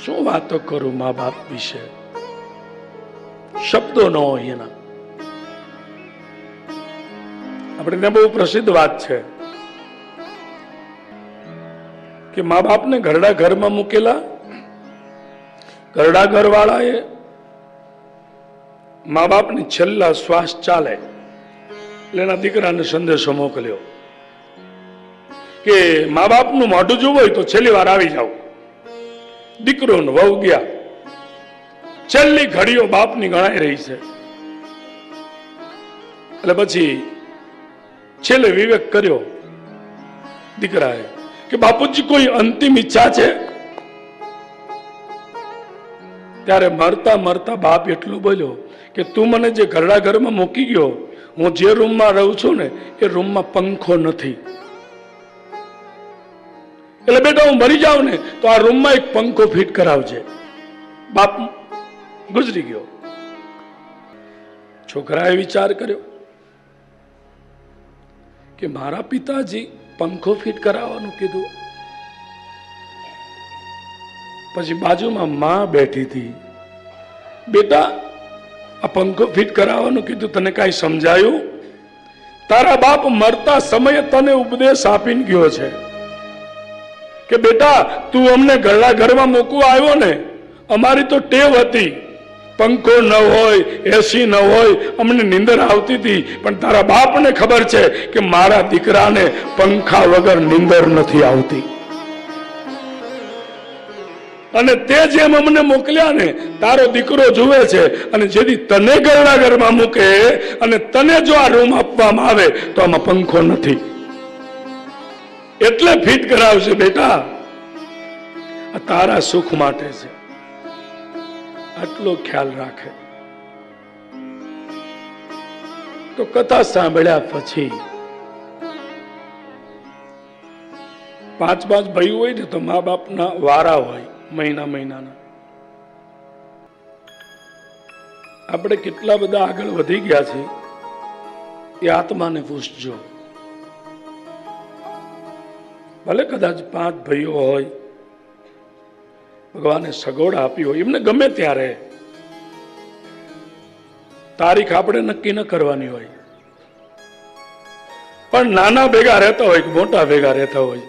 શું વાતો કરું મા બાપ વિશે? શબ્દો ન હોય એના. આપણે બહુ પ્રસિદ્ધ વાત છે કે મા બાપને ઘરડા ઘરમાં મૂકેલા ઘરડા ઘરવાળાએ મા બાપની છેલ્લા શ્વાસ ચાલે એટલે એના દીકરાને સંદેશો મોકલ્યો કે મા બાપનું મોઢું જોવું હોય તો છેલ્લી વાર આવી જાઓ. દીકરો વહુ ગયા. છેલ્લી ઘડીઓ બાપની ગણાઈ રહી છે. એટલે પછી છેલ્લે વિવેક કર્યો દીકરાએ કે બાપુજી કોઈ અંતિમ ઈચ્છા છે? ત્યારે મરતા મરતા બાપ એટલું બોલ્યો કે તું મને જે ઘરડા ઘરમાં મૂકી ગયો, હું જે રૂમમાં રહું છું ને, એ રૂમમાં પંખો નથી. એટલે બેટા, હું મરી જાઉં ને, તો આ રૂમમાં એક પંખો ફિટ કરાવજે. બાપ ગુજરી ગયો. છોકરાએ વિચાર કર્યો કે મારા પિતાજી પંખો ફિટ કરાવવાનું કીધું. પછી બાજુમાં માં બેઠી હતી. બેટા, આ પંખો ફિટ કરાવવાનું કીધું, તને કાંઈ સમજાયું? તારા બાપ મરતા સમયે તને ઉપદેશ આપીને ગયો છે. કે બેટા, તું અમને ઘરડા ઘરમાં મૂકવા આવ્યો ને, અમારી તો ટેવ હતી. પંખો ન હોય એસી ન હોય, અમને નીંદર આવતી હતી. પણ તારા બાપને ખબર છે કે મારા દીકરાને પંખા વગર નીંદર નથી આવતી. અને તે જેમ અમને મોકલ્યા ને, તારો દીકરો જુએ છે અને જેથી તને ઘરડા ઘરમાં મૂકે અને તને જો આ રૂમ આપવામાં આવે તો આમાં પંખો નથી. એટલે ફિટ કરાવશે બેટા. તારા સુખ માટે છે. આટલો ખ્યાલ રાખે. તો કથા સાંભળ્યા પછી પાંચ પાંચ ભાઈ હોય ને તો મા બાપના વારા હોય, મહિના મહિનાના. આપણે કેટલા બધા આગળ વધી ગયા છે એ આત્માને પૂછજો. ભલે કદાચ પાંચ ભાઈઓ હોય, ભગવાને સગવડ આપી હોય, એમને ગમે ત્યારે. તારીખ આપણે નક્કી ન કરવાની હોય. પણ નાના ભેગા રહેતા હોય કે મોટા ભેગા રહેતા હોય,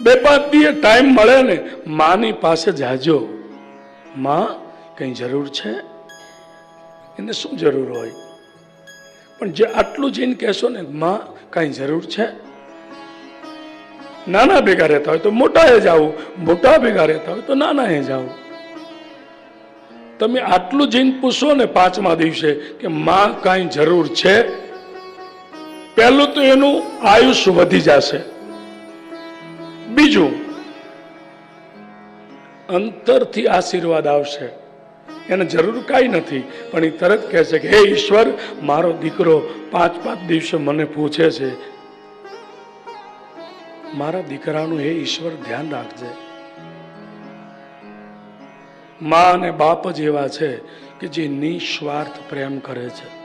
બે પાંચ દિવસ ટાઈમ મળે ને માની પાસે જાજો. માં, કઈ જરૂર છે? એને શું જરૂર હોય? પણ જે આટલું જઈને કહેશો ને, માં, કઈ જરૂર છે? નાના ભેગા રહેતા હોય તો મોટા જાવું, મોટા ભેગા રહેતા હોય તો નાના એ જાવું. તમે આટલું જઈને પૂછો ને પાંચમા દિવસે કે માં કાંઈ જરૂર છે? પહેલું તો એનું આયુષ વધી જશે. બીજું, અંતરથી આશીર્વાદ આવશે. એને જરૂર કાંઈ નથી, પણ એ તરત કહે છે કે, હે ઈશ્વર, મારો દીકરો પાંચ પાંચ દિવસે મને પૂછે છે મારા દીકરાનું હે ઈશ્વર ધ્યાન રાખજે. મા અને બાપ જ એવા છે કે જે નિસ્વાર્થ પ્રેમ કરે છે.